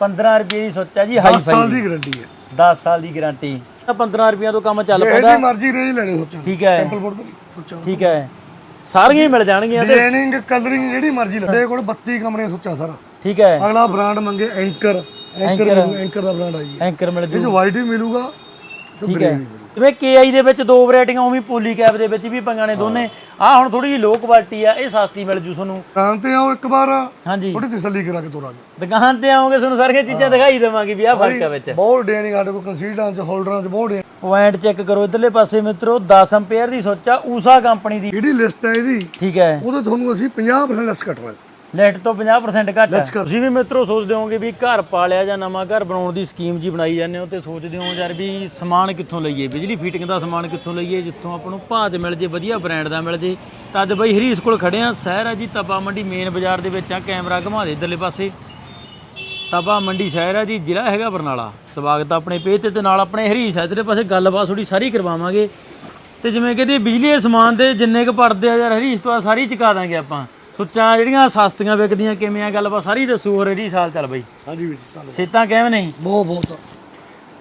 15 ਰੁਪਏ ਦੀ ਸੋਚਾ ਜੀ 10 ਹਾਈ ਸਾਲ ਫਾਈ ਦੀ ਗਾਰੰਟੀ ਹੈ। 10 ਸਾਲ ਦੀ ਗਾਰੰਟੀ। 15 ਰੁਪਈਆਂ ਤੋਂ ਕੰਮ ਚੱਲ ਜੇ ਪੈਂਦਾ। ਇਹਦੀ ਮਰਜ਼ੀ ਰੇਂਜ ਲੈਣੇ ਸੋਚਾਂ ਠੀਕ ਹੈ। ਸੈਂਪਲ ਬੋਰਡ ਤੋਂ ਸੋਚਾਂ ਠੀਕ ਹੈ। ਸਾਰੀਆਂ ਹੀ ਮਿਲ ਜਾਣਗੀਆਂ ਤੇ। ਡਿਜ਼ਾਈਨਿੰਗ ਕਲਰਿੰਗ ਜਿਹੜੀ ਮਰਜ਼ੀ ਲੈ। ਕੋਲ 32 ਕੰਪਨੀਆਂ ਸੋਚਾਂ ਸਾਰਾ। ਠੀਕ ਹੈ। ਅਗਲਾ ਬ੍ਰਾਂਡ ਮੰਗੇ ਐਂਕਰ ਐਂਕਰ ਐਂਕਰ ਦਾ ਬ੍ਰਾਂਡ ਆ ਜੀ। ਐਂਕਰ ਮਿਲ ਇਹ ਜੂ। ਚ ਵਾਈਟ ਵੀ ਮਿਲੂਗਾ ਤੇ ਠੀਕ ਗ੍ਰੇ ਹੈ। ਵੀ ਜਿਵੇਂ KI ਦੇ ਵਿੱਚ ਦੋ ਵੈਰਾਈਟੀਆਂ ਉਵੇਂ ਪੋਲੀ ਕੈਪ ਦੇ ਵਿੱਚ ਵੀ ਪੰਗਾਂ ਨੇ ਦੋਨੇ। ਆ ਹੁਣ ਥੋੜੀ ਜਿਹੀ ਲੋ ਕੁਆਲਿਟੀ ਆ ਇਹ ਸਸਤੀ ਮਿਲ ਜੂ ਤੁਹਾਨੂੰ। ਦੁਕਾਨ ਤੇ ਆਓ ਇੱਕ ਵਾਰ। ਹਾਂਜੀ। ਥੋੜੀ ਤਸੱਲੀ ਕਰਾ ਕੇ ਤੋਰਾਂਗੇ ਦੁਕਾਨ ਤੇ ਆਓਗੇ ਤੁਹਾਨੂੰ ਸਾਰੀਆਂ ਚੀਜ਼ਾਂ ਦਿਖਾਈ ਦੇਵਾਂਗੇ ਵੀ ਆਹ ਫ਼ਰਕ ਆ ਵਿੱਚ। ਬਹੁਤ ਡਿਜ਼ਾਈਨਿੰਗ ਸਾਡੇ ਕੋਲ ਕੰਸੀਡਰਾਂ ਚ ਹੋਲਡਰਾਂ ਚ ਬਹੁਤ design- ਪੁਆਇੰਟ ਚੈੱਕ ਕਰੋ ਇਧਰਲੇ ਪਾਸੇ ਮਿੱਤਰੋ 10 ਐਂਪੀਅਰ ਦੀ ਸੋਚਾ ਊਸਾ ਕੰਪਨੀ ਦੀ। ਜਿਹੜੀ ਲਿਸਟ ਹੈ ਇਹਦੀ? ਠੀਕ ਹੈ। ਉਹਦੇ ਤੁਹਾਨੂੰ ਅਸੀਂ 50% ਲੈਸ ਕੱਟ ਰਹੇ ਲੈਟ ਤੋਂ 50% ਘੱਟ ਹੈ Let's go. ਤੁਸੀਂ ਵੀ ਮਿੱਤਰੋ ਸੋਚਦੇ ਹੋਵੋਗੇ ਵੀ ਘਰ ਪਾਲਿਆ ਜਾਂ ਨਵਾਂ ਘਰ ਬਣਾਉਣ ਦੀ ਸਕੀਮ ਜੀ ਬਣਾਈ ਜਾਂਦੇ ਹੋ ਤੇ ਸੋਚਦੇ ਹੋ ਯਾਰ ਵੀ ਸਮਾਨ ਕਿੱਥੋਂ ਲਈਏ? ਬਿਜਲੀ ਫਿਟਿੰਗ ਦਾ ਸਮਾਨ ਕਿੱਥੋਂ ਲਈਏ? ਜਿੱਥੋਂ ਆਪਾਂ ਨੂੰ ਭਾਅ 'ਚ ਮਿਲ ਜੇ ਵਧੀਆ ਬ੍ਰਾਂਡ ਦਾ ਮਿਲ ਜੇ। ਤਾਂ ਅੱਜ ਬਈ ਹਰੀਸ ਕੋਲ ਖੜੇ ਆ ਸ਼ਹਿਰ ਆ ਜੀ ਤਪਾ ਮੰਡੀ ਮੇਨ ਬਾਜ਼ਾਰ ਦੇ ਵਿੱਚ ਆ। ਕੈਮਰਾ ਘੁਮਾ ਦੇ ਇਧਰਲੇ ਪਾਸੇ। ਤਪਾ ਮੰਡੀ ਸ਼ਹਿਰ ਆ ਜੀ ਜ਼ਿਲ੍ਹਾ ਹੈਗਾ ਬਰਨਾਲਾ। ਸਵਾਗਤ ਆ ਆਪਣੇ ਪੇਜ ਤੇ ਤੇ ਨਾਲ ਆਪਣੇ ਹਰੀਸ ਆ। ਇਧਰਲੇ ਪਾਸੇ ਗੱਲਬਾਤ ਥੋੜੀ ਸਾਰੀ ਕਰਵਾਵਾਂਗੇ। ਤੇ ਜਿਵੇਂ ਕਿ ਇਹਦੀ ਬਿਜਲੀ ਦੇ ਸਮਾਨ ਦੇ ਜਿੰਨੇ ਕੁ ਪੜਦੇ ਆ ਯਾਰ ਹਰੀਸ ਤੋਂ ਆ ਸਾਰੀ ਚੁਕਾ ਦਾਂਗੇ ਆਪਾਂ। ਸੁੱਚਾਂ ਜਿਹੜੀਆਂ ਸਸਤੀਆਂ ਵਿਕਦੀਆਂ ਕਿਵੇਂ ਆ ਗੱਲਬਾਤ ਸਾਰੀ ਦੱਸੂ ਹੋਰ ਹਰੀਸ ਹਾਲ ਚੱਲ ਬਈ। ਹਾਂਜੀ ਵੀਰ ਜੀ ਸੇਤਾਂ ਕਿਵੇਂ ਨਹੀਂ ਬਹੁਤ ਬਹੁਤ।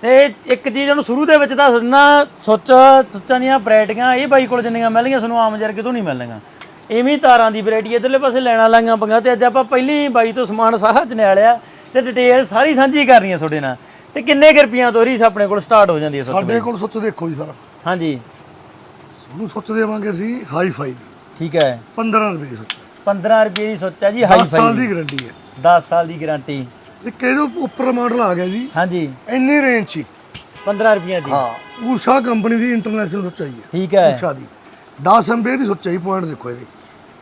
ਤੇ ਇੱਕ ਚੀਜ਼ ਉਹਨੂੰ ਸ਼ੁਰੂ ਦੇ ਵਿੱਚ ਦੱਸ ਦਿੰਦਾ ਸੁੱਚ ਸੁੱਚਾਂ ਦੀਆਂ ਵੈਰਾਈਟੀਆਂ ਇਹ ਬਾਈ ਕੋਲ ਜਿੰਨੀਆਂ ਮਿਲਣਗੀਆਂ ਤੁਹਾਨੂੰ ਆਮ ਜਰ ਕਿਤੋਂ ਨਹੀਂ ਮਿਲਣਗੀਆਂ। ਇਵੇਂ ਹੀ ਤਾਰਾਂ ਦੀ ਵੈਰਾਈਟੀ ਇਧਰਲੇ ਪਾਸੇ ਲੈਣਾ ਲਾਈਆਂ ਪੰਗਾ ਤੇ ਅੱਜ ਆਪਾਂ ਪਹਿਲੀ ਬਾਈ ਤੋਂ ਸਮਾਨ ਸਾਰਾ ਜਨਿਆਲਿਆ ਤੇ ਡਿਟੇਲ ਸਾਰੀ ਸਾਂਝੀ ਕਰਨੀ ਆ ਤੁਹਾਡੇ ਨਾਲ। ਤੇ ਕਿੰਨੇ ਕੁ ਰੁਪਈਆਂ ਤੋਂ ਰੀਸ ਆਪਣੇ ਕੋਲ ਸਟਾਰਟ ਹੋ ਜਾਂਦੀ ਹੈ ਸੁੱਚ ਸਾਡੇ ਕੋਲ ਸੁੱਚ ਦੇਖੋ ਜੀ ਸਾਰਾ। ਹਾਂਜੀ। ਉਹਨੂੰ ਸੁੱਚ ਦੇਵਾਂਗੇ ਅਸੀਂ ਹਾਈ ਫਾਈ ਦੀ। ਠੀਕ ਹੈ। 15 ਰੁਪਏ ਸੁੱਚ। 15 ਰੁਪਏ ਦੀ ਹੈ ਜੀ ਹਾਈ 10 ਸਾਲ ਦੀ ਗਾਰੰਟੀ ਹੈ। 10 ਸਾਲ ਦੀ ਗਾਰੰਟੀ। ਇੱਕ ਇਹਦੇ ਉੱਪਰ ਮਾਡਲ ਆ ਗਿਆ ਜੀ। ਹਾਂਜੀ। ਇੰਨੀ ਰੇਂਜ 'ਚ ਹੀ। 15 ਰੁਪਈਆਂ ਦੀ। ਹਾਂ ਊਸ਼ਾ ਕੰਪਨੀ ਦੀ ਇੰਟਰਨੈਸ਼ਨਲ ਸੁੱਚ ਆਈ ਹੈ। ਠੀਕ ਹੈ। ਊਸ਼ਾ ਦੀ। 10 ਐਮਪੀਅਰ ਦੀ ਸੁੱਚ ਆਈ ਪੁਆਇੰਟ ਦੇਖੋ ਇਹਦੇ।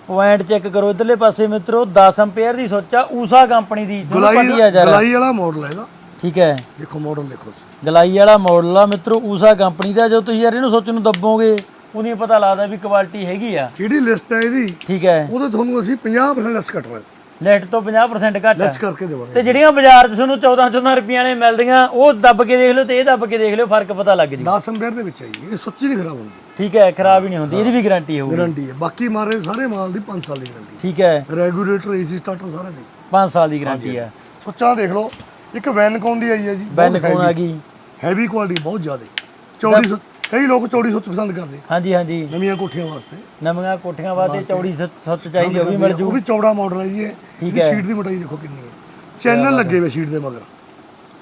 ਪੁਆਇੰਟ ਚੈੱਕ ਕਰੋ ਇਧਰਲੇ ਪਾਸੇ ਮਿੱਤਰੋ 10 ਐਂਪੀਅਰ ਦੀ ਸੋਚਾ ਊਸਾ ਕੰਪਨੀ ਦੀ। ਗਲਾਈ ਗਲਾਈ ਵਾਲਾ ਮਾਡਲ ਹੈ ਇਹਦਾ। ਠੀਕ ਹੈ। ਦੇਖੋ ਮਾਡਲ ਦੇਖੋ। ਗਲਾਈ ਵਾਲਾ ਮਾਡਲ ਆ ਮਿੱਤਰੋ ਊਸਾ ਕੰਪਨੀ ਦਾ ਜੋ ਤੁਸੀਂ ਯਾਰ ਇਹਨੂੰ ਸੋਚ ਨੂੰ ਦੱਬੋਗੇ। ਉਹਨੀ ਪਤਾ ਲੱਗਦਾ ਵੀ ਕੁਆਲਿਟੀ ਹੈਗੀ ਆ। ਜਿਹੜੀ ਲਿਸਟ ਹੈ ਇਹਦੀ ਠੀਕ ਹੈ। ਉਹਦੇ ਤੁਹਾਨੂੰ ਅਸੀਂ 50% ਲੈਸ ਕੱਟ ਰਹੇ ਲੈਟ ਤੋਂ 50% ਘੱਟ ਲੈਸ ਕਰਕੇ ਦੇਵਾਂਗੇ। ਤੇ ਜਿਹੜੀਆਂ ਬਾਜ਼ਾਰ 'ਚ ਤੁਹਾਨੂੰ 14 14 ਰੁਪਈਆਂ ਨੇ ਮਿਲਦੀਆਂ ਉਹ ਦੱਬ ਕੇ ਦੇਖ ਲਓ ਤੇ ਇਹ ਦੱਬ ਕੇ ਦੇਖ ਲਿਓ ਫ਼ਰਕ ਪਤਾ ਲੱਗ ਜੂ। 10 ਐਮਪੀਅਰ ਦੇ ਵਿੱਚ ਆਈ ਇਹ ਸੁੱਚ ਨਹੀਂ ਖਰਾਬ ਹੁੰਦੀ। ਠੀਕ ਹੈ ਖਰਾਬ ਹੀ ਨਹੀਂ ਹੁੰਦੀ ਇਹਦੀ ਵੀ ਗਾਰੰਟੀ ਹੋਊਗੀ। ਗਾਰੰਟੀ ਹੈ। ਬਾਕੀ ਮਾਰੇ ਸਾਰੇ ਮਾਲ ਦੀ 5 ਸਾਲ ਦੀ ਗਾਰੰਟੀ ਠੀਕ ਹੈ। ਰੈਗੂਲੇਟਰ ਏਸੀ ਸਟਾਰਟਰ ਸਾਰੇ ਦੀ। 5 ਸਾਲ ਦੀ ਗਾਰੰਟੀ ਹੈ। ਸੁੱਚਾਂ ਦੇਖ ਲਓ ਇੱਕ ਵੈਨਕੌਨ ਦੀ ਆਈ ਹੈ ਜੀ? ਬੈਨ ਕੋਣ ਆ ਗਈ? ਹੈਵੀ ਕੁਆਲਿਟੀ ਬਹੁਤ ਜ਼ਿਆਦਾ। ਚੌੜੀ ਸੁੱਚ ਕਈ ਲੋਕ ਚੌੜੀ ਸੁੱਚ ਪਸੰਦ ਕਰਦੇ ਹਾਂਜੀ ਹਾਂਜੀ। ਨਵੀਆਂ ਕੋਠੀਆਂ ਵਾਸਤੇ। ਨਵੀਆਂ ਕੋਠੀਆਂ ਵਾਸਤੇ ਚੌੜੀ ਸੁੱਚ ਚਾਹੀਦੀ ਉਹ ਵੀ ਮਿਲ ਜੂ। ਉਹ ਵੀ ਚੌੜਾ ਮਾਡਲ ਹੈ ਜੀ ਇਹ। ਠੀਕ ਇਹਦੀ ਹੈ। ਸ਼ੀਟ ਦੀ ਮੋਟਾਈ ਦੇਖੋ ਕਿੰਨੀ ਹੈ। ਚੈਨਲ ਲੱਗੇ ਹੋਏ ਸ਼ੀਟ ਦੇ ਮਗਰ।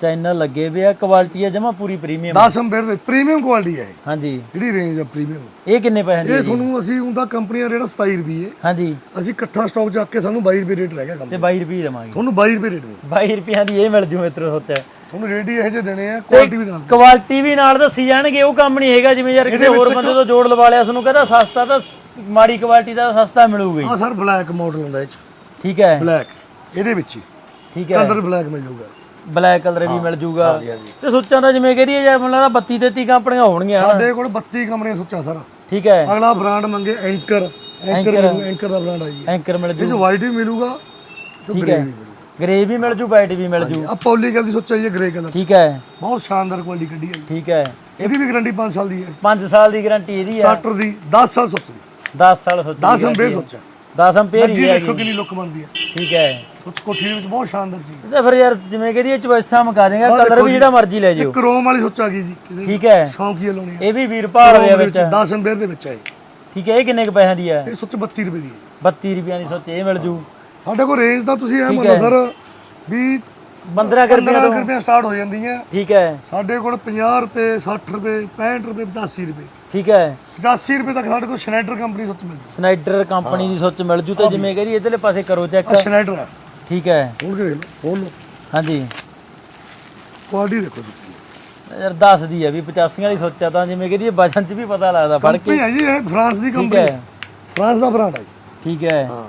ਚੈਨਲ ਲੱਗੇ ਵੀ ਆ ਕੁਆਲਿਟੀ ਆ ਜਮਾ ਪੂਰੀ ਪ੍ਰੀਮੀਅਮ 10 ਐਮਪੀਅਰ ਦੇ ਪ੍ਰੀਮੀਅਮ ਕੁਆਲਿਟੀ ਹੈ ਇਹ, ਹਾਂਜੀ। ਜਿਹੜੀ ਰੇਂਜ ਹੈ ਪ੍ਰੀਮੀਅਮ ਇਹ ਕਿੰਨੇ ਪੈਸੇ ਦੀ ਇਹ ਤੁਹਾਨੂੰ ਅਸੀਂ ਉਹਦਾ ਕੰਪਨੀਆਂ ਰੇਟ 27 ਰੁਪਏ ਹਾਂਜੀ। ਅਸੀਂ ਇਕੱਠਾ ਸਟਾਕ ਚੱਕ ਕੇ ਸਾਨੂੰ 22 ਰੁਪਏ ਰੇਟ ਰਹਿ ਗਿਆ ਤੇ 22 ਰੁਪਏ ਦੇਵਾਂਗੇ। ਤੁਹਾਨੂੰ 22 ਰੁਪਏ ਰੇਟ ਦੇ 22 ਰੁਪਈਆਂ ਦੀ ਇਹ ਮਿਲ ਜੂ ਮਿੱਤਰੋ ਸੋਚਿਆ ਤੁਹਾਨੂੰ ਰੇਟ ਹੀ ਇਹੋ ਜਿਹੇ ਦੇਣੇ ਆ ਕੁਆਲਿਟੀ ਵੀ ਨਾਲ ਕੁਆਲਿਟੀ ਵੀ ਨਾਲ ਦੱਸੀ ਜਾਣਗੇ ਉਹ ਕੰਮ ਨਹੀਂ ਹੈਗਾ ਜਿਵੇਂ ਯਾਰ ਕਿਸੇ ਹੋਰ ਬੰਦੇ ਤੋਂ ਜੋੜ ਲਵਾ ਲਿਆ ਤੁਹਾਨੂੰ ਕਹਿੰਦਾ ਸਸਤਾ ਤਾਂ ਮਾੜੀ ਕੁਆਲਿਟੀ ਦਾ ਸਸਤਾ ਮਿਲੂਗਾ ਹੀ। ਆ ਸਰ ਬਲੈਕ ਮਾਡਲ ਹੁੰਦਾ ਇਹ ਚ। ਠੀਕ ਹੈ। ਬਲੈਕ ਇਹਦੇ ਵਿੱਚ ਹੀ। ਠੀਕ ਹੈ। ਕਲਰ ਬਲੈਕ ਮਿਲ ਜਾਊਗਾ ਬਲੈਕ ਕਲਰ ਵੀ ਮਿਲ ਜੂਗਾ। ਹਾਂਜੀ ਹਾਂਜੀ। ਤੇ ਸੋਚਾਂ ਦਾ ਜਿਵੇਂ ਕਹਦੀ ਯਾਰ ਮੈਨੂੰ ਲੱਗਦਾ 32 33 ਕੰਪਨੀਆਂ ਹੋਣਗੀਆਂ? ਸਾਡੇ ਕੋਲ 32 ਕੰਪਨੀਆਂ ਸੁੱਚਾ ਸਾਰਾ। ਠੀਕ ਹੈ। ਅਗਲਾ ਬ੍ਰਾਂਡ ਮੰਗੇ ਐਂਕਰ ਐਂਕਰ ਐਂਕਰ ਦਾ ਬ੍ਰਾਂਡ ਆ ਜੀ। ਐਂਕਰ ਮਿਲ ਇਹ ਜੂ। ਚ ਵਾਈਟ ਵੀ ਮਿਲੂਗਾ ਤੇ ਠੀਕ ਗ੍ਰੇ ਹੈ। ਵੀ ਮਿਲੂਗਾ। ਗ੍ਰੇ ਵੀ ਮਿਲ ਜੂ ਵਾਈਟ ਵੀ ਮਿਲ ਜੂ। ਆ ਪੌਲੀ ਕਲਰ ਦੀ ਸੁੱਚਾ ਜੀ ਗ੍ਰੇ ਕਲਰ ਠੀਕ ਹੈ। ਬਹੁਤ ਸ਼ਾਨਦਾਰ ਕੁਆਲਿਟੀ ਕੱਢੀ ਹੈ ਜੀ। ਠੀਕ ਹੈ। ਇਹਦੀ ਵੀ ਗਾਰੰਟੀ 5 ਸਾਲ ਦੀ ਹੈ। 5 ਸਾਲ ਦੀ ਗਾਰੰਟੀ ਇਹਦੀ ਆ ਸਟਾਰਟਰ ਦੀ 10 ਸਾਲ ਸੁੱਚ ਦੀ 10 ਸਾਲ ਸੋਚੀ 10 ਅੰਬੇ ਸੁੱਚਾ। 10 ਅੰਪੀਅਰ ਹੀ ਹੈ ਦੇਖੋ ਕਿੰਨੀ ਲੁੱਕ ਬਣਦੀ ਹੈ। ਠੀਕ ਹੈ। ਕੋਠੀ ਵਿੱਚ ਬਹੁਤ ਸ਼ਾਨਦਾਰ ਚੀਜ਼ ਤੇ ਫਿਰ ਯਾਰ ਜਿਵੇਂ ਕਹਦੀ ਚੋਇਸਾਂ ਮਕਾ ਦੇਗਾ ਕਲਰ ਵੀ ਜਿਹੜਾ ਮਰਜ਼ੀ ਲੈ ਹੈ ਜਿਓ। ਕਰੋਮ ਵਾਲੀ ਸੁੱਚ ਆ ਗਈ ਜੀ ਠੀਕ ਹੈ। ਸ਼ੌਂਕੀ ਲਾਉਣੀ ਹੈ ਇਹ ਵੀ ਵੀਰ ਭਾਰ ਦੇ ਵਿੱਚ। 10 ਅੰਬੇਰ ਦੇ ਵਿੱਚ ਹੈ ਇਹ। ਠੀਕ ਹੈ ਇਹ ਕਿੰਨੇ ਕ ਪੈਸਿਆਂ ਦੀ ਹੈ? ਇਹ ਸੁੱਚ 32 ਰੁਪਏ ਦੀ ਹੈ। 32 ਰੁਪਈਆਂ ਦੀ ਸੋਚ ਇਹ ਮਿਲ ਜੂ। ਸਾਡੇ ਕੋਲ ਰੇਂਜ ਦਾ ਤੁਸੀਂ ਇਹ ਮੰਨੋ ਸਰ ਵੀ 15 ਕੁ ਰੁਪਈਆਂ 15 ਰੁਪਏ ਸਟਾਰਟ ਹੋ ਜਾਂਦੀਆਂ। ਠੀਕ ਹੈ। ਸਾਡੇ ਕੋਲ 50 ਰੁਪਏ 60 ਰੁਪਏ 65 ਰੁਪਏ 85 ਰੁਪਏ। ਠੀਕ ਹੈ। 85 ਰੁਪਏ ਤੱਕ ਸਾਡੇ ਕੋਲ ਸ਼ਨੈਡਰ ਕੰਪਨੀ ਸੁੱਚ ਮਿਲ ਜੂ। ਸਨਾਈਡਰ ਕੰਪਨੀ ਦੀ ਸੋਚ ਮਿਲ ਜੂ ਤੇ ਜਿਵੇਂ ਕਹਦੀ ਇਧਰਲੇ ਪਾਸੇ ਕਰੋ ਚੈੱਕ ਆ ਸ਼ਨੈਡਰ ਹੈ ਠੀਕ ਹੈ। ਖੋਲ ਕੇ ਦੇਖ ਲਓ ਖੋਲ ਲਓ। ਹਾਂਜੀ। ਕੁਆਲਿਟੀ ਦੇਖੋ ਜੀ। ਯਾਰ ਦੱਸਦੀ ਹੈ ਵੀ 85 ਵਾਲੀ ਸੋਚਾ ਤਾਂ ਜਿਵੇਂ ਕਹਦੀ ਵਜਨ 'ਚ ਵੀ ਪਤਾ ਲੱਗਦਾ ਫੜ ਕੇ ਕੰਪਨੀ ਹੈ ਜੀ ਇਹ ਫਰਾਂਸ ਦੀ ਠੀਕ ਕੰਪਨੀ ਹੈ। ਫਰਾਂਸ ਦਾ ਬ੍ਰਾਂਡ ਹੈ ਜੀ। ਠੀਕ ਹੈ। ਹਾਂ।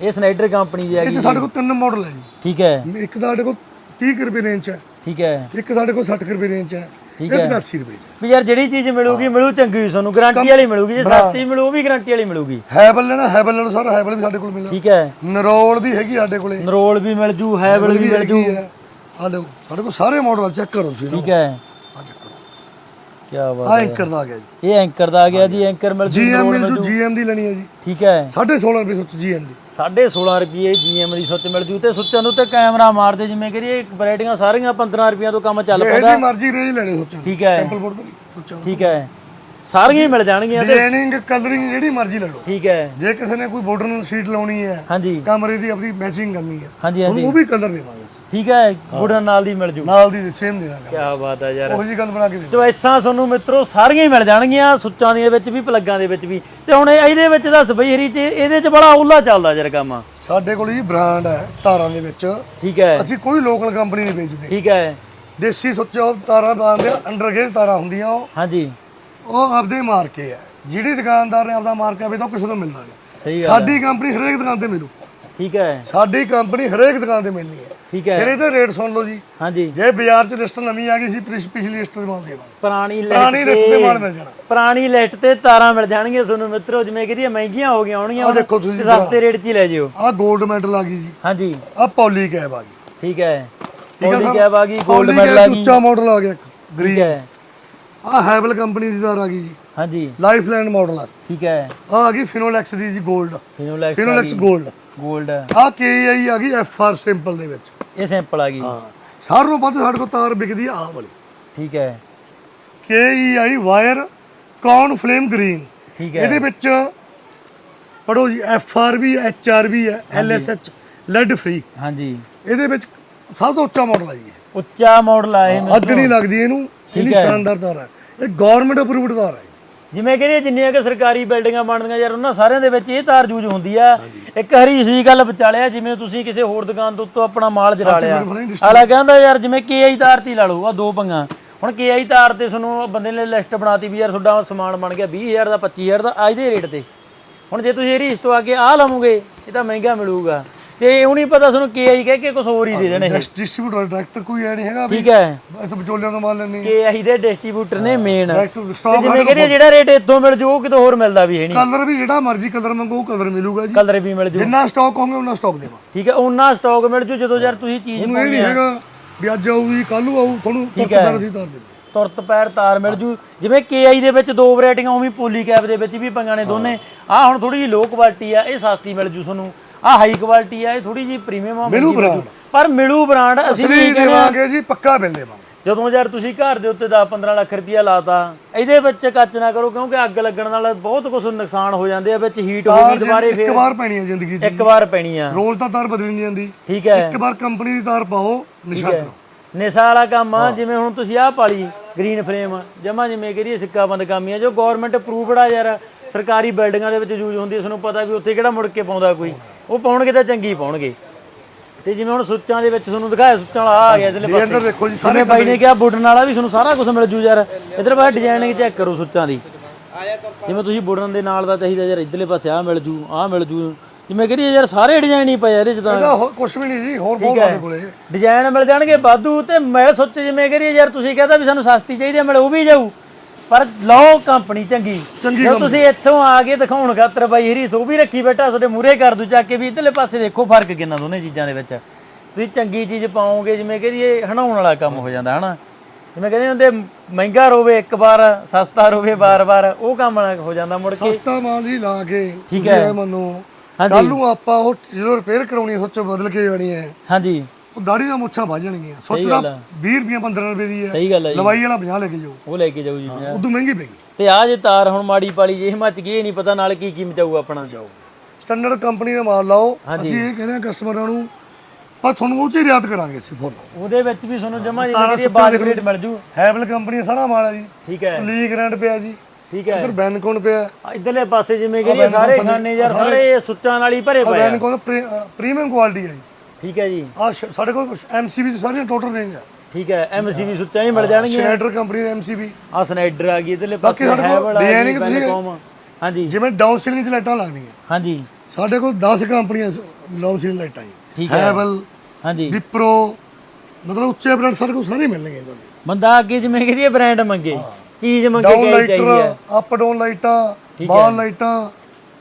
ਇਹ ਸਨਾਈਡਰ ਕੰਪਨੀ ਦੀ ਇਹ ਹੈਗੀ ਚ ਸਾਡੇ ਕੋਲ ਤਿੰਨ ਮਾਡਲ ਹੈ ਠੀਕ ਹੈ। ਜੀ ਇੱਕ ਤਾਂ ਸਾਡੇ ਕੋਲ 30 ਕੁ ਰੁਪਏ ਰੇਂਜ 'ਚ ਹੈ। ਠੀਕ ਹੈ। ਇੱਕ ਸਾਡੇ ਕੋਲ 60 ਕੁ ਰੁਪਏ ਰੇਂਜ 'ਚ ਹੈ। ਠੀਕ ਹੈ। 85 ਰੁਪਏ 'ਚ। ਵੀ ਯਾਰ ਜਿਹੜੀ ਚੀਜ਼ ਮਿਲੂਗੀ ਮਿਲੂ ਚੰਗੀ ਤੁਹਾਨੂੰ। ਗਾਰੰਟੀ ਵਾਲੀ ਮਿਲੂਗੀ ਜੇ ਸਸਤੀ ਮਿਲੂ ਉਹ ਵੀ ਗਾਰੰਟੀ ਵਾਲੀ ਮਿਲੂਗੀ। ਹੈਵਲ ਲੈਣਾ ਹੈਵਲ ਲੈਣਾ ਸਾਰਾ ਹੈਵਲ ਵੀ ਸਾਡੇ ਕੋਲ ਮਿਲਦਾ ਠੀਕ ਹੈ। ਨਰੋਲ ਵੀ ਹੈਗੀ ਸਾਡੇ ਕੋਲੇ। ਨਰੋਲ ਵੀ ਮਿਲ ਜੂ ਹੈਵਲ ਵੀ ਮਿਲ ਜੂ। ਆ ਲਓ ਸਾਡੇ ਕੋਲ ਸਾਰੇ ਮਾਡਲ ਚੈੱਕ ਕਰੋ ਤੁਸੀਂ ਠੀਕ ਹੈ। ਕੀ ਬਾਤ ਆ ਐਂਕਰ ਦਾ ਆ ਗਿਆ ਜੀ। ਇਹ ਐਂਕਰ ਦਾ ਆ ਗਿਆ ਜੀ ਐਂਕਰ ਮਿਲ ਜੂ ਜੀਐਮ ਮਿਲ ਜੂ। ਜੀਐਮ ਦੀ ਲੈਣੀ ਹੈ ਜੀ। ਠੀਕ ਹੈ। 16.5 ਰੁਪਏ ਸੁੱਚ ਜੀਐਮ ਦੀ। 16.5 ਰੁਪਏ ਜੀਐਮ ਦੀ ਸੁੱਚ ਮਿਲ ਜੂ ਤੇ ਸੁੱਚਾਂ ਨੂੰ ਤੇ ਕੈਮਰਾ ਮਾਰਦੇ ਜਿਵੇਂ ਕਰੀਏ ਵੈਰਾਈਟੀਆਂ ਸਾਰੀਆਂ 15 ਰੁਪਈਆਂ ਤੋਂ ਕੰਮ ਚੱਲ ਪੈਂਦਾ। ਇਹਦੀ ਮਰਜ਼ੀ ਰੇਂਜ ਲੈਣੇ ਸੋਚਾਂ ਠੀਕ ਹੈ। ਸੈਂਪਲ ਬੋਰਡ ਤੋਂ ਸੋਚਾਂ ਠੀਕ ਹੈ। ਸਾਰੀਆਂ ਹੀ ਮਿਲ ਜਾਣਗੀਆਂ ਤੇ ਡਿਜ਼ਾਈਨਿੰਗ ਕਲਰਿੰਗ ਜਿਹੜੀ ਮਰਜ਼ੀ ਲੈ ਲਓ। ਠੀਕ ਹੈ। ਜੇ ਕਿਸੇ ਨੇ ਕੋਈ ਬਾਰਡਰ ਨਾਲ ਸ਼ੀਟ ਲਾਉਣੀ ਹੈ ਹਾਂਜੀ। ਕਮਰੇ ਦੀ ਆਪਣੀ ਮੈਚਿੰਗ ਕਰਨੀ ਹੈ ਹਾਂਜੀ ਹਾਂਜੀ। ਉਹ ਵੀ ਕਲਰ ਦੇਵਾਂਗੇ। ਠੀਕ ਹੈ ਗੁੜਨ ਨਾਲ ਦੀ ਮਿਲ ਜੂ। ਨਾਲ ਦੀ ਸੇਮ ਦੇਵਾਂਗੇ। ਕੀ ਬਾਤ ਹੈ ਯਾਰ। ਉਹੋ ਜੀ ਗੱਲ ਬਣਾ ਕੇ ਦੇ ਚੋਇਸਾਂ ਤੁਹਾਨੂੰ ਮਿੱਤਰੋ ਸਾਰੀਆਂ ਹੀ ਮਿਲ ਜਾਣਗੀਆਂ ਸੁੱਚਾਂ ਦੇ ਵਿੱਚ ਵੀ ਪਲੱਗਾਂ ਦੇ ਵਿੱਚ ਵੀ। ਤੇ ਹੁਣ ਇਹ- ਇਹਦੇ ਵਿੱਚ ਦੱਸ ਬਈ ਹਰੀ ਚ ਇਹਦੇ ਚ ਬੜਾ ਉੱਲਾ ਚੱਲਦਾ ਯਾਰ ਕੰਮ। ਸਾਡੇ ਕੋਲ ਜੀ ਬ੍ਰਾਂਡ ਹੈ ਤਾਰਾਂ ਦੇ ਵਿੱਚ। ਠੀਕ ਹੈ। ਅਸੀਂ ਕੋਈ ਲੋਕਲ ਕੰਪਨੀ ਨਹੀਂ ਵੇਚਦੇ। ਠੀਕ ਹੈ। ਦੇਸੀ ਸੁੱਚ ਤਾਰਾਂ ਬਾਂਦੇ ਅੰਡਰਗੇਜ ਤਾਰਾਂ ਹੁੰਦੀਆਂ ਉਹ। ਹਾਂਜੀ। ਉਹ ਆਪਦੇ ਮਾਰਕੇ ਹੈ ਜਿਹੜੀ ਦੁਕਾਨਦਾਰ ਨੇ ਆਪਦਾ ਮਾਰਕਾ ਵੇਚਦਾ ਉਹ ਕਿਸੇ ਤੋਂ ਮਿਲਦਾ ਨਹੀਂ। ਸਹੀ ਗੱਲ ਸਾਡੀ ਕੰਪਨੀ ਹਰੇਕ ਦੁਕਾਨ ਤੇ ਮਿਲੂ। ਠੀਕ ਹੈ। ਸਾਡੀ ਕੰਪਨੀ ਹਰੇਕ ਦੁਕਾਨ ਤੇ ਮਿਲਣੀ ਹੈ। ਠੀਕ ਫਿਰ ਹੈ ਇਹਦੇ ਰੇਟ ਸੁਣ ਲਓ ਜੀ। ਹਾਂਜੀ। ਜੇ ਬਾਜ਼ਾਰ 'ਚ ਲਿਸਟ ਨਵੀਂ ਆ ਗਈ ਸੀ ਪਿਛ- ਪਿਛਲੀ ਲਿਸਟ ਦੇ ਮਾਲ ਦੇਵਾਂਗੇ। ਪੁਰਾਣੀ ਪੁਰਾਣੀ ਲਿਸਟ ਲਿਸਟ ਦੇ ਮਾਲ ਜਾਣਾ। ਪੁਰਾਣੀ ਲਿਸਟ ਤੇ ਤਾਰਾਂ ਮਿਲ ਜਾਣਗੀਆਂ ਤੁਹਾਨੂੰ ਮਿੱਤਰੋ ਜਿਵੇਂ ਕਿ ਮਹਿੰਗੀਆਂ ਹੋ ਗਈਆਂ ਹੋਣਗੀਆਂ। ਹੁਣ ਦੇਖੋ ਤੁਸੀਂ ਸਸਤੇ ਰੇਟ 'ਚ ਹੀ ਲੈ ਜਿਓ। ਆਹ 골ਡ ਮੈਡਲ ਆ ਗਈ ਜੀ। ਹਾਂਜੀ। ਆਹ ਪੌਲੀ ਕੈਬ ਆ ਗਈ। ਠੀਕ ਹੈ। ਗੋਲਡੀ ਸਰ? ਕੈਬ ਆ ਗਈ 골ਡ ਪੌਲੀ ਮੈਡਲ ਆ ਗਈ। ਉੱਚਾ ਮਾਡਲ ਆ ਗਿਆ ਇੱਕ। ਠੀਕ ਗ੍ਰੀਨ ਆ ਹੈਵਲ ਕੰਪਨੀ ਦੀ ਤਾਰ ਆ ਗਈ ਜੀ। ਹਾਂਜੀ। ਲਾਈਫ ਲਾਈਨ ਮਾਡਲ ਆ। ਠੀਕ ਹੈ। ਆ ਆ ਗਈ ਫਿਨੋਲੈਕਸ ਦੀ ਜੀ 골ਡ ਫਿਨੋਲੈਕਸ ਫਿਨੋਲੈਕਸ 골ਡ 골ਡ ਆ ਕੇਆਈ ਆ ਗਈ ਐਫਆਰ ਸਿੰਪਲ ਦੇ ਵਿੱਚ। ਇਹ ਸਿੰਪਲ ਆ ਗਈ। ਹਾਂ। ਸਾਰਿਆਂ ਨੂੰ ਪਤਾ ਸਾਡੇ ਕੋਲ ਤਾਰ ਵਿਕਦੀ ਆ ਵਾਲੀ। ਠੀਕ ਹੈ। K I wire Konflame green. ਠੀਕ ਹੈ। ਇਹਦੇ ਵਿੱਚ ਪੜੋ ਜੀ ਐਫਆਰ ਵੀ ਐਚਆਰ ਵੀ ਹੈ ਐਲਐਸਐਚ ਲੈਡ ਫ੍ਰੀ। ਹਾਂਜੀ। ਇਹਦੇ ਵਿੱਚ ਸਭ ਤੋਂ ਉੱਚਾ ਮਾਡਲ ਆ ਜੀ ਉੱਚਾ ਮਾਡਲ ਆ ਇਹ ਅੱਗ ਨਹੀਂ ਲੱਗਦੀ ਇਹਨੂੰ। ਇੰਨੀ ਹੈ। ਸ਼ਾਨਦਾਰ ਤਾਰ ਹੈ। ਇਹ ਗਵਰਨਮੈਂਟ ਅਪਰੂਵਡ ਤਾਰ ਹੈ। ਜਿਵੇਂ ਕਿ ਜਿੰਨੀਆਂ ਕਿ ਸਰਕਾਰੀ ਬਿਲਡਿੰਗਾਂ ਬਣਦੀਆਂ ਯਾਰ ਉਹਨਾਂ ਸਾਰਿਆਂ ਦੇ ਵਿੱਚ ਇਹ ਤਾਰ ਯੂਜ਼ ਹੁੰਦੀ ਆ। ਇੱਕ ਹਰੀ ਸੀ ਗੱਲ ਵਿਚਾਲਿਆ ਜਿਵੇਂ ਤੁਸੀਂ ਕਿਸੇ ਹੋਰ ਦੁਕਾਨ ਤੋਂ ਉੱਤੋਂ ਆਪਣਾ ਮਾਲ ਜਰਾ ਲਿਆ। ਅਲਾ ਕਹਿੰਦਾ ਯਾਰ ਜਿਵੇਂ ਕੇਆਈ ਤਾਰ ਤੀ ਲਾ ਲਓ ਆ ਦੋ ਪੰਗਾ। ਹੁਣ ਕੇਆਈ ਤਾਰ ਤੇ ਤੁਹਾਨੂੰ ਬੰਦੇ ਨੇ ਲਿਸਟ ਬਣਾਤੀ ਵੀ ਯਾਰ ਤੁਹਾਡਾ ਸਮਾਨ ਬਣ ਗਿਆ 20000 ਦਾ 25000 ਦਾ ਅੱਜ ਦੇ ਰੇਟ ਤੇ। ਹੁਣ ਜੇ ਤੁਸੀਂ ਇਹ ਰੀਸ ਤੋਂ ਆ ਕੇ ਆ ਲਵੋਗੇ ਇਹ ਤਾਂ ਮਹਿੰਗਾ ਮਿਲੂਗਾ। ਤੇ ਉਹ ਨਹੀਂ ਪਤਾ ਤੁਹਾਨੂੰ ਕੇਆਈ ਕਹਿ ਕੇ ਕੁਝ ਹੋਰ ਹੀ ਦੇ ਦੇਣੇ ਡਿਸਟ੍ਰੀਬਿਊਟਰ ਡਾਇਰੈਕਟਰ ਕੋਈ ਐ ਨਹੀਂ ਹੈਗਾ ਵੀ ਠੀਕ ਹੈ। ਇੱਥੇ ਵਿਚੋਲਿਆਂ ਤੋਂ ਮਾਲ ਲੈਣੀ ਕੇਆਈ ਦੇ ਡਿਸਟ੍ਰੀਬਿਊਟਰ ਨੇ ਮੇਨ ਡਾਇਰੈਕਟਰ ਸਟਾਕ ਜਿਵੇਂ ਕਿ ਜਿਹੜਾ ਰੇਟ ਇੱਥੋਂ ਮਿਲ ਜੂ ਉਹ ਕਿਤੋਂ ਹੋਰ ਮਿਲਦਾ ਵੀ ਹੈ ਨਹੀਂ। ਕਲਰ ਵੀ ਜਿਹੜਾ ਮਰਜ਼ੀ ਕਲਰ ਮੰਗੋ ਉਹ ਕਲਰ ਮਿਲੂਗਾ ਜੀ। ਕਲਰ ਵੀ ਮਿਲ ਜੂ। ਜਿੰਨਾ ਸਟਾਕ ਹੋਵੇ ਉਹਨਾਂ ਸਟਾਕ ਦੇਵਾਂ ਠੀਕ ਹੈ ਉਹਨਾਂ ਸਟਾਕ ਮਿਲ ਜੂ ਜਦੋਂ ਯਾਰ ਤੁਸੀਂ ਚੀਜ਼ ਇਹ ਨਹੀਂ ਹੈਗਾ ਵੀ ਅੱਜ ਆਊਗੀ ਕੱਲ ਨੂੰ ਆਊ ਤੁਹਾਨੂੰ ਹੈ। ਤੁਰਤ ਦੀ ਤਾਰ ਦੇ ਤੁਰਤ ਪੈਰ ਤਾਰ ਮਿਲ ਜੂ। ਜਿਵੇਂ KI ਦੇ ਵਿੱਚ ਦੋ ਵੈਰਾਈਟੀਆਂ ਉਵੇਂ ਪੋਲੀ ਕੈਪ ਦੇ ਵਿੱਚ ਵੀ ਪੰਗਾਂ ਨੇ ਦੋਨੇ। ਆ ਹੁਣ ਥੋੜੀ ਜਿਹੀ ਲੋ ਕੁਆਲਿਟੀ ਆ ਇਹ ਸਸਤੀ ਮਿਲ ਜੂ ਤੁਹਾਨੂੰ। ਆ ਹਾਈ ਕੁਆਲਿਟੀ ਆ ਇਹ ਥੋੜੀ ਜਿਹੀ ਪ੍ਰੀਮੀਅਮ ਆ ਮਿਲੂ brand। ਪਰ ਮਿਲੂ ਬ੍ਰਾਂਡ ਅਸੀਂ ਵੀ ਅਸਲੀ ਦੇਵਾਂਗੇ ਜੀ ਪੱਕਾ ਬਿੱਲ ਦੇਵਾਂਗੇ। ਜਦੋਂ ਯਾਰ ਤੁਸੀਂ ਘਰ ਦੇ ਉੱਤੇ 10 15 ਲੱਖ ਰੁਪਇਆ ਲਾਤਾ ਇਹਦੇ ਵਿੱਚ ਕੱਚ ਨਾ ਕਰੋ ਕਿਉਂਕਿ ਅੱਗ ਲੱਗਣ ਨਾਲ ਬਹੁਤ ਕੁਝ ਨੁਕਸਾਨ ਹੋ ਜਾਂਦੇ ਆ ਵਿੱਚ ਹੀਟ ਹੋ ਤਾਰ ਗਈ ਦੁਬਾਰੇ ਇੱਕ ਫੇਰ ਵਾਰ ਪੈਣੀ ਹੈ ਜ਼ਿੰਦਗੀ 'ਚ। ਇੱਕ ਵਾਰ ਪੈਣੀ ਆ। ਰੋਜ਼ ਤਾਂ ਤਾਰ ਬਦਲੀ ਨਹੀਂ ਜਾਂਦੀ। ਠੀਕ ਹੈ। ਇੱਕ ਵਾਰ ਕੰਪਨੀ ਦੀ ਤਾਰ ਪਾਓ ਨਿਸ਼ਾ ਕਰੋ। ਨਿਸ਼ਾ ਵਾਲਾ ਕੰਮ ਆ ਜਿਵੇਂ ਹੁਣ ਤੁਸੀਂ ਆਹ ਪਾਲੀ ਗ੍ਰੀਨ ਫਰੇਮ ਜਮਾ ਜਿਵੇਂ ਕਰੀਏ ਸਿੱਕਾ ਬੰਦ ਕੰਮ ਆ ਜੋ ਗਵਰਨਮੈਂਟ ਅਪਰੂਵਡ ਆ ਯਾਰ ਸਰਕਾਰੀ ਬਿਲਡਿੰਗਾਂ ਦੇ ਵਿੱਚ ਯੂਜ਼ ਹੁੰਦੀ ਹੈ ਤੁਹਾਨੂੰ ਪਤਾ ਵੀ ਉੱਥੇ ਕਿਹੜਾ ਮੁੜ ਕੇ ਪਾਉਂਦਾ ਕੋਈ। ਉਹ ਪਾਉਣਗੇ ਤਾਂ ਚੰਗੀ ਪਾਉਣਗੇ। ਤੇ ਜਿਵੇਂ ਹੁਣ ਸੁੱਚਾਂ ਦੇ ਵਿੱਚ ਤੁਹਾਨੂੰ ਦਿਖਾਇਆ ਸੁੱਚਾਂ ਵਾਲਾ ਆ ਗਿਆ ਇਧਰਲੇ ਅੰਦਰ ਦੇਖੋ ਜੀ ਸਾਰੇ ਬਾਈ ਨੇ ਕਿਹਾ ਬੁੱਟਨ ਵਾਲਾ ਵੀ ਤੁਹਾਨੂੰ ਸਾਰਾ ਕੁਝ ਮਿਲ ਜੂ ਯਾਰ। ਇਧਰ ਬਾਹਰ ਡਿਜ਼ਾਈਨਿੰਗ ਚੈੱਕ ਕਰੋ ਸੁੱਚਾਂ ਦੀ। ਜਿਵੇਂ ਤੁਸੀਂ ਬੁੱਟਨ ਦੇ ਨਾਲ ਦਾ ਚਾਹੀਦਾ ਯਾਰ ਇਧਰਲੇ ਪਾਸੇ ਆ ਮਿਲ ਜੂ ਆ ਮਿਲ ਜੂ। ਜਿਵੇਂ ਕਰੀਏ ਯਾਰ ਸਾਰੇ ਡਿਜ਼ਾਈਨ ਹੀ ਪਏ ਇਹਦੇ ਚ ਤਾਂ। ਇਹਦਾ ਹੋਰ ਕੁਝ ਵੀ ਨਹੀਂ ਜੀ ਹੋਰ ਬਹੁਤ ਸਾਡੇ ਕੋਲੇ। ਡਿਜ਼ਾਈਨ ਮਿਲ ਜਾਣਗੇ ਬਾਦੂ ਤੇ ਮੈਂ ਸੋਚ ਜਿਵੇਂ ਕਰੀਏ ਯਾਰ ਤੁਸੀਂ ਕਹਿੰਦਾ ਵੀ ਸਾਨੂੰ ਸਸਤੀ ਚਾਹੀਦੀ ਹੈ ਮਿਲ ਉਹ ਵੀ ਜਾਊ। ਪਰ ਲਓ ਕੰਪਨੀ ਚੰਗੀ। ਜੇ ਤੁਸੀਂ ਇੱਥੋਂ ਆ ਕੇ ਦਿਖਾਉਣ ਖਾਤਰ ਬਾਈ ਹਰੀ ਸੋ ਵੀ ਰੱਖੀ ਬੈਠਾ ਤੁਹਾਡੇ ਮੂਰੇ ਕਰ ਦੂ ਚੱਕ ਕੇ ਵੀ ਇਧਰਲੇ ਪਾਸੇ ਦੇਖੋ ਫ਼ਰਕ ਕਿੰਨਾ ਦੋਨੇ ਚੀਜ਼ਾਂ ਦੇ ਵਿੱਚ। ਤੁਸੀਂ ਚੰਗੀ ਚੀਜ਼ ਪਾਓਗੇ ਜਿਵੇਂ ਕਰੀਏ ਹਣਾਉਣ ਵਾਲਾ ਕੰਮ ਹੋ ਜਾਂਦਾ ਹਨਾ? ਜਿਵੇਂ ਕਹਿੰਦੇ ਹੁੰਦੇ ਮਹਿੰਗਾ ਰੋਵੇ ਇੱਕ ਵਾਰ ਸਸਤਾ ਰੋਵੇ ਬਾਰ-ਬਾਰ ਉਹ ਕੰਮ ਹੋ ਜਾਂਦਾ ਮੁੜ ਕੇ। ਸਸਤਾ ਮਾਲ ਜੀ ਲਾ ਕੇ ਠੀਕ ਹੈ। ਇਹ ਮੰਨੋ। ਹਾਂਜੀ। ਕੱਲ ਨੂੰ ਆਪਾਂ ਉਹ ਜਦੋਂ ਰਿਪੇਅਰ ਕਰਾਉਣੀ ਹੈ ਸੋਚ ਬਦਲ ਕੇ ਜਾਣੀ ਹੈ ਹਾਂਜੀ। ਉਹ ਦਾੜੀ ਨਾਲ ਮੁੱਛਾਂ ਵੱਜ ਜਾਣਗੀਆਂ। ਸੋਚ ਗੱਲ ਦਾ ਆ। 20 ਰੁਪਏ 15 ਰੁਪਏ ਦੀ ਹੈ ਸਹੀ ਗੱਲ ਹੈ ਜੀ। ਲਵਾਈ ਵਾਲਾ 50 ਲੈ ਕੇ ਜਾਓ। ਉਹ ਲੈ ਕੇ ਜਾਊ ਜੀ ਉਦੋਂ ਮਹਿੰਗੀ ਪੈਗੀ ਤੇ ਆ ਜੇ ਤਾਰ ਹੁਣ ਮਾੜੀ ਪਾਲੀ ਜੇ ਮੱਚ ਗਈ ਇਹ ਨਹੀਂ ਪਤਾ ਨਾਲ ਕੀ ਕੀ ਮਚਾਊ ਆਪਣਾ। ਸਟੈਂਡਰਡ ਕੰਪਨੀ ਦਾ ਮਾਲ ਲਾਓ। ਅਸੀਂ ਇਹ ਕਹਿੰਦੇ ਆ ਕਸਟਮਰਾਂ ਨੂੰ ਪਰ ਤੁਹਾਨੂੰ ਉਹ ਚ ਹੀ ਰਿਆਤ ਕਰਾਂਗੇ ਅਸੀਂ ਫੁੱਲ ਉਹਦੇ ਵਿੱਚ ਵੀ ਤੁਹਾਨੂੰ ਜਮਾ ਤਾਰਾਂ ਜਿਹੜੀ ਬਾਜ। ਰੇਟ ਮਿਲ ਜੂ। ਹੈਵਲ ਕੰਪਨੀ ਦਾ ਸਾਰਾ ਮਾਲ ਹੈ ਜੀ। ਠੀਕ ਹੈ। ਲੀ ਗ੍ਰੈਂਡ ਪਿਆ ਜੀ। ਠੀਕ ਹੈ। ਇੱਧਰ ਬੈਨਕੋਨ ਪਿਆ? ਆ ਇਧਰਲੇ ਪਾਸੇ ਜਿਵੇਂ ਕਰੀਏ ਸਾਰੇ ਖਾਨੇ ਯਾਰ ਸਾਰੇ ਸੁੱਚਾਂ ਨਾਲ ਹੀ ਭਰੇ ਪਏ ਆ। ਬੈਨਕੋਨ ਪ੍ਰੀਮੀਅਮ ਕੁਆਲਿਟੀ ਹੈ ਜੀ। ਠੀਕ ਹੈ ਜੀ। ਆ ਸਾਡੇ ਕੋਲ ਐਮਸੀਬੀ ਚ ਸਾਰੀਆਂ ਟੋਟਲ ਰੇਂਜ ਆ। ਠੀਕ ਹੈ ਐਮਸੀਬੀ ਸੁੱਚਾਂ ਹੀ ਮਿਲ ਜਾਣਗੀਆਂ। ਸ਼ਨੈਡਰ ਕੰਪਨੀ ਦਾ ਐਮਸੀਬੀ ਆ ਸਨਾਈਡਰ ਆ ਗਈ ਇਧਰਲੇ ਬਾਕੀ ਪਾਸੇ ਸਾਡੇ ਕੋਲ ਹੈਵਲ ਆ designing ਗਈ ਤੁਸੀਂ- ਹਾਂਜੀ। ਜਿਵੇਂ ਡਾਊਨ ਸੀਲਿੰਗ ਚ ਲਾਈਟਾਂ ਲੱਗਦੀਆਂ। ਹਾਂਜੀ। ਸਾਡੇ ਕੋਲ 10 ਕੰਪਨੀਆਂ ਡਾਊਨ ਸੀਲਿੰਗ ਲਾਈਟਾਂ ਜੀ। ਠੀਕ ਹੈ। ਹੈਵਲ ਹਾਂਜੀ। ਵਿਪਰੋ ਮਤਲਬ ਉੱਚੇ ਬ੍ਰਾਂਡ ਸਾਡੇ ਕੋਲ ਸਾਰੇ ਮਿਲਣਗੇ ਬੰਦਾ ਅੱਗੇ ਜਿਵੇਂ ਕਰੀਏ ਬ੍ਰਾਂਡ ਮੰਗੇ। ਚੀਜ਼ ਮੰਗੇ ਡਾਊਨ ਲਾਈਟਰ ਚਾਹੀਦੀ ਹੈ। ਅਪ ਡਾਊਨ ਲਾਈਟਾਂ ਬਾਲ ਲਾਈਟਾਂ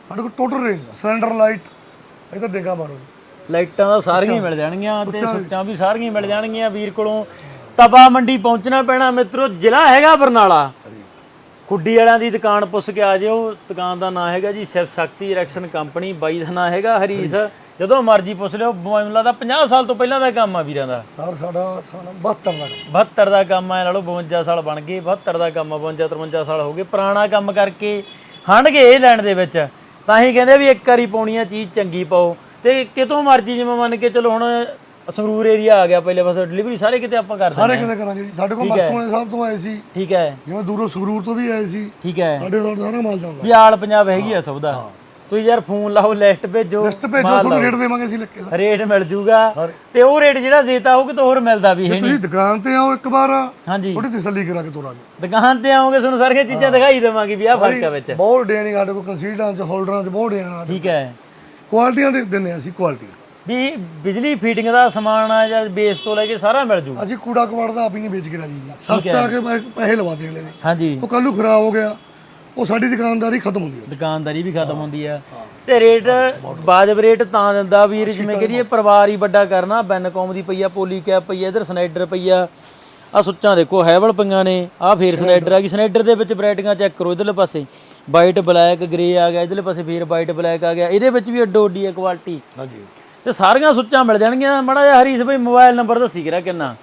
ਸਾਡੇ ਕੋਲ ਟੋਟਲ ਰੇਂਜ ਸਿਲੰਡਰ ਲਾਈਟ ਇਹ ਤਾਂ ਮਾਰੋ। ਲਾਈਟਾਂ ਤਾਂ ਸਾਰੀਆਂ ਹੀ ਮਿਲ ਜਾਣਗੀਆਂ ਤੇ ਸੁੱਚਾਂ ਵੀ ਸਾਰੀਆਂ ਹੀ ਮਿਲ ਜਾਣਗੀਆਂ ਵੀਰ ਕੋਲੋਂ। ਤਪਾ ਮੰਡੀ ਪਹੁੰਚਣਾ ਪੈਣਾ ਮਿੱਤਰੋ ਜ਼ਿਲ੍ਹਾ ਹੈਗਾ ਬਰਨਾਲਾ। ਖੁੱਡੀ ਵਾਲਿਆਂ ਦੀ ਦੁਕਾਨ ਪੁੱਛ ਕੇ ਆ ਜਿਓ। ਦੁਕਾਨ ਦਾ ਨਾਮ ਹੈਗਾ ਜੀ ਸ਼ਿਵ ਸ਼ਕਤੀ ਇਰੈਕਸ਼ਨ ਕੰਪਨੀ ਬਾਈ ਦਾ ਨਾਮ ਹੈਗਾ ਹਰੀਸ। ਜਦੋਂ ਮਰਜ਼ੀ ਪੁੱਛ ਲਿਓ ਮੈਨੂੰ ਲੱਗਦਾ 50 ਸਾਲ ਤੋਂ ਪਹਿਲਾਂ ਦਾ ਕੰਮ ਆ ਵੀਰਾਂ ਦਾ। ਸਰ ਸਾਡਾ ਸਾਡਾ 72 ਦਾ ਕੰਮ। 72 ਦਾ ਕੰਮ ਆ ਲਾ ਲਓ 52 ਸਾਲ ਬਣ ਗਏ 72 ਦਾ ਕੰਮ ਆ 52 53 ਸਾਲ ਹੋ ਗਏ ਪੁਰਾਣਾ ਕੰਮ ਕਰਕੇ ਹੰਡ ਗਏ ਇਹ ਲੈਣ ਦੇ ਵਿੱਚ। ਤਾਂ ਹੀ ਕਹਿੰਦੇ ਵੀ ਇੱਕ ਵਾਰੀ ਪਾਉਣੀ ਆ ਚੀਜ਼ ਚੰਗੀ ਪਾਓ। ਤੇ ਕਿਤੋਂ ਮਰਜ਼ੀ ਜਿਵੇਂ ਮੰਨ ਕੇ ਚਲੋ ਹੁਣ ਸੰਗਰੂਰ ਏਰੀਆ ਆ ਗਿਆ ਪਹਿਲੇ ਪਾਸੇ ਡਿਲੀਵਰੀ ਸਾਰੇ ਕਿਤੇ ਆਪਾਂ ਕਰਦੇ ਸਾਰੇ ਕਿਤੇ ਕਰਾਂਗੇ ਜੀ। ਸਾਡੇ ਕੋਲ ਮਸਤੂਆਣੇ ਸਾਹਿਬ ਤੋਂ ਆਏ ਸੀ। ਠੀਕ ਹੈ। ਜਿਵੇਂ ਦੂਰੋਂ ਸੰਗਰੂਰ ਤੋਂ ਵੀ ਆਏ ਸੀ। ਠੀਕ ਹੈ। ਸਾਡੇ ਸਾਰਾ ਮਾਲ ਚੱਲਦਾ। ਵੀ ਆਲ ਪੰਜਾਬ ਹੈਗੀ ਆ ਸਭ ਦਾ। ਤੁਸੀਂ ਯਾਰ ਫੋਨ ਲਾਓ ਲਿਸਟ ਭੇਜੋ ਲਿਸਟ ਭੇਜੋ ਤੁਹਾਨੂੰ ਰੇਟ ਦੇਵਾਂਗੇ ਅਸੀਂ ਲਿਖ ਕੇ ਸਰ। ਰੇਟ ਮਿਲ ਜੂਗਾ। ਤੇ ਉਹ ਰੇਟ ਜਿਹੜਾ ਦੇਤਾ ਉਹ ਕਿਤੋਂ ਹੋਰ ਮਿਲਦਾ ਵੀ ਹੈ ਨਹੀਂ ਤੁਸੀਂ ਦੁਕਾਨ ਤੇ ਆਓ ਇੱਕ ਵਾਰ। ਹਾਂਜੀ। ਥੋੜੀ ਤਸੱਲੀ ਕਰਾ ਕੇ ਤੋਰਾਂਗੇ ਦੁਕਾਨ ਤੇ ਆਓਗੇ ਤੁਹਾਨੂੰ ਸਾਰੀਆਂ ਚੀਜ਼ਾਂ ਦਿਖਾਈ ਦੇਵਾਂਗੇ ਵੀ ਆਹ ਫ਼ਰਕ ਹੈ ਵਿੱਚ। ਬਹੁਤ ਡੇਣੀ ਸਾਡੇ ਕੋਲ ਕੰਸੀਡਰਾਂ ਚ ਹੋਲਡਰਾਂ ਚ ਬਹੁਤ ਡੇਣਾ ਠੀਕ ਹੈ। ਕੁਆਲਿਟੀਆਂ ਦੇ ਦਿੰਨੇ ਅਸੀਂ ਕੁਆਲਿਟੀਆਂ। ਵੀ ਬਿਜਲੀ ਫੀਟਿੰਗ ਦਾ ਸਮਾਨ ਆ ਜਾਂ ਬੇਸ ਤੋਂ ਲੈ ਕੇ ਸਾਰਾ ਮਿਲ ਜੂ। ਅਸੀਂ ਕੂੜਾ ਕਵਾੜ ਦਾ ਆਪ ਹੀ ਨਹੀਂ ਵੇਚ ਕੇ ਰਾਜੀ ਜੀ। ਸਸਤਾ ਕੇ ਪੈ- ਪੈਸੇ ਲਵਾ ਦੇ ਅਗਲੇ ਨੇ। ਹਾਂਜੀ। ਉਹ ਕੱਲ ਖਰਾਬ ਹੋ ਗਿਆ। ਉਹ ਸਾਡੀ ਦੁਕਾਨਦਾਰੀ ਖਤਮ ਹੁੰਦੀ ਹੈ। ਦੁਕਾਨਦਾਰੀ ਵੀ ਖਤਮ ਹੁੰਦੀ ਆ। ਤੇ ਰੇਟ ਬਾਜਬ ਰੇਟ ਤਾਂ ਦਿੰਦਾ ਵੀਰ ਜਿਵੇਂ ਕਰੀਏ ਪਰਿਵਾਰ ਹੀ ਵੱਡਾ ਕਰਨਾ ਬੈਨਕੌਮ ਦੀ ਪਈ ਆ ਪੋਲੀ ਕੈਪ ਪਈ ਆ ਇਧਰ ਸਨਾਈਡਰ ਪਈ ਆ। ਆ ਸੁੱਚਾਂ ਦੇਖੋ ਹੈਵਲ ਪਈਆਂ ਨੇ ਆ ਫੇਰ ਸਨਾਈਡਰ ਆ ਗਈ। ਸਨਾਈਡਰ ਦੇ ਵਿੱਚ ਵੈਰਾਈਟੀਆਂ ਚੈੱਕ ਕਰੋ ਇਧਰਲੇ ਪਾਸੇ ਵਾਈਟ ਬਲੈਕ ਗ੍ਰੇ ਆ ਗਿਆ ਇਧਰਲੇ ਪਾਸੇ ਫੇਰ ਵਾਈਟ ਬਲੈਕ ਆ ਗਿਆ। ਇਹਦੇ ਵਿੱਚ ਵੀ ਅੱਡੋ ਅੱਡੀ ਆ ਕੁਆਲਿਟੀ। ਹਾਂਜੀ। ਤੇ ਸਾਰੀਆਂ ਸੁੱਚਾਂ ਮਿਲ ਜਾਣਗੀਆਂ। ਮੜਾ ਜਿਹਾ ਹਰੀਸ ਭਾਈ ਮੋਬਾਈਲ ਨੰਬਰ ਦੱਸੀ ਕਿਰਾ ਕਿੰਨਾ?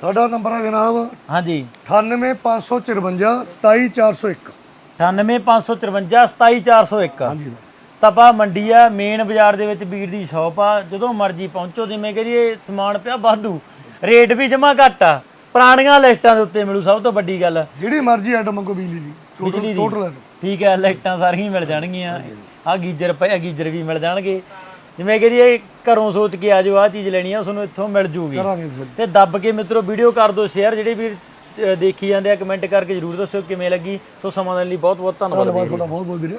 ਸਾਡਾ ਨੰਬਰ ਹੈ ਜਨਾਬ ਹਾਂਜੀ। 98554 27401 98554 27401 ਹਾਂਜੀ। ਸਰ ਤਪਾ ਮੰਡੀ ਆ ਮੇਨ ਬਾਜ਼ਾਰ ਦੇ ਵਿੱਚ ਵੀਰ ਦੀ ਸ਼ਾਪ ਆ। ਜਦੋਂ ਮਰਜ਼ੀ ਪਹੁੰਚੋ ਜਿਵੇਂ ਕਰੀਏ ਸਮਾਨ ਪਿਆ ਵਾਧੂ। ਰੇਟ ਵੀ ਜਮਾ ਘੱਟ ਆ। ਪੁਰਾਣੀਆਂ ਲਿਸਟਾਂ ਦੇ ਉੱਤੇ ਮਿਲੂ ਸਭ ਤੋਂ ਵੱਡੀ ਗੱਲ। ਜਿਹੜੀ ਮਰਜ਼ੀ ਆਈਟਮ ਮੰਗੋ ਬਿਜਲੀ ਦੀ ਟੋਟਲ ਟੋਟਲ ਠੀਕ ਹੈ ਲਾਈਟਾਂ ਸਾਰੀਆਂ ਹੀ ਮਿਲ ਜਾਣਗੀਆਂ। ਆ ਗੀਜ਼ਰ ਪਿਆ ਗੀਜ਼ਰ ਵੀ ਮਿਲ ਜਾਣਗੇ। ਜਿਵੇਂ ਕਰੀਏ ਘਰੋਂ ਸੋਚ ਕੇ ਆ ਜਾਓ ਆ ਚੀਜ਼ ਲੈਣੀ ਆ ਤੁਹਾਨੂੰ ਇੱਥੋਂ ਮਿਲ ਜੂਗੀ। ਕਰਾਂਗੇ ਸਰ ਤੇ ਦੱਬ ਕੇ ਮਿੱਤਰੋ ਵੀਡੀਓ ਕਰ ਦਿਓ ਸ਼ੇਅਰ ਜਿਹੜੇ ਵੀਰ ਦੇਖੀ ਜਾਂਦੇ ਆ ਕਮੈਂਟ ਕਰਕੇ ਜਰੂਰ ਦੱਸਿਓ ਕਿਵੇਂ ਲੱਗੀ। ਸੋ ਸਮਾਂ ਦੇਣ ਲਈ ਬਹੁਤ ਬਹੁਤ ਧੰਨਵਾਦ ਧੰਨਵਾਦ ਤੁਹਾਡਾ ਬਹੁਤ ਬਹੁਤ ਵੀਰੇ।